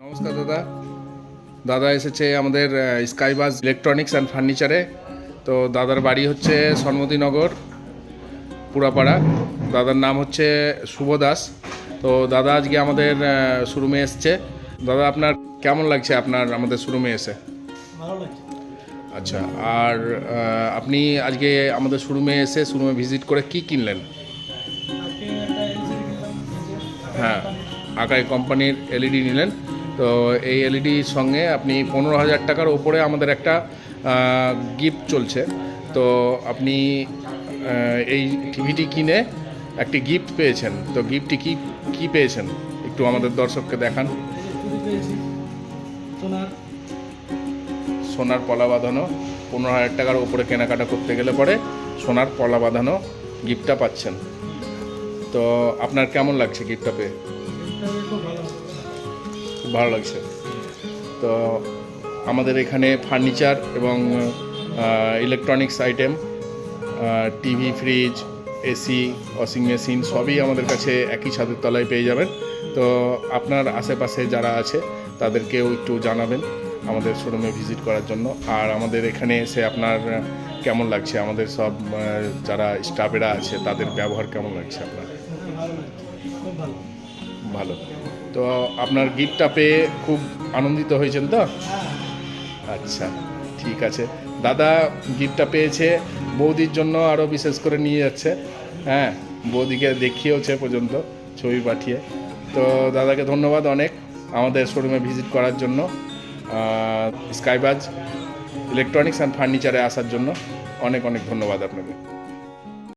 নমস্কার দাদা। দাদা এসেছে আমাদের স্কাইবাস ইলেকট্রনিক্স অ্যান্ড ফার্নিচারে তো দাদার বাড়ি হচ্ছে সন্মতিনগর পুরাপাড়া। দাদার নাম হচ্ছে শুভ দাস। তো দাদা আজকে আমাদের শোরুমে এসছে। দাদা আপনার কেমন লাগছে আপনার আমাদের শোরুমে এসে? আচ্ছা আর আপনি আজকে আমাদের শোরুমে এসে শোরুমে ভিজিট করে কি কিনলেন? হ্যাঁ আকাই কোম্পানির এলইডি নিলেন। তো এই এলইডির সঙ্গে আপনি পনেরো হাজার টাকার ওপরে আমাদের একটা গিফট চলছে। তো আপনি এই টিভিটি কিনে একটি গিফট পেয়েছেন। তো গিফটটি কি কি পেয়েছেন? একটু আমাদের দর্শককে দেখান। সোনার পলা বাঁধানো, পনেরো হাজার টাকার ওপরে কেনাকাটা করতে গেলে পরে সোনার পলা বাঁধানো গিফটটা পাচ্ছেন। তো আপনার কেমন লাগছে গিফটটা পেয়ে ভালো লাগছে। তো আমাদের এখানে ফার্নিচার এবং electronics item TV fridge AC washing machine সবই আমাদের কাছে একই ছাদের তলায় পেয়ে যাবেন। তো আপনার আশেপাশে যারা আছে তাদেরকেও একটু জানাবেন। আমাদের শোরুমে ভিজিট করার জন্য। আর আমাদের এখানে এসে আপনার কেমন লাগছে? আমাদের সব যারা স্টাফেরা আছে, তাদের ব্যবহার কেমন লাগছে আপনার? ভালো। তো আপনার গিফটটা পেয়ে খুব আনন্দিত হয়েছেন তো? আচ্ছা ঠিক আছে। দাদা গিফটটা পেয়েছে, বৌদির জন্য আরও বিশেষ করে নিয়ে যাচ্ছে। হ্যাঁ বৌদিকে দেখিয়েওছে পর্যন্ত ছবি পাঠিয়ে। তো দাদাকে ধন্যবাদ অনেক আমাদের শোরুমে ভিজিট করার জন্য। স্কাইবাজ ইলেকট্রনিক্স অ্যান্ড ফার্নিচারে আসার জন্য অনেক অনেক ধন্যবাদ আপনাকে।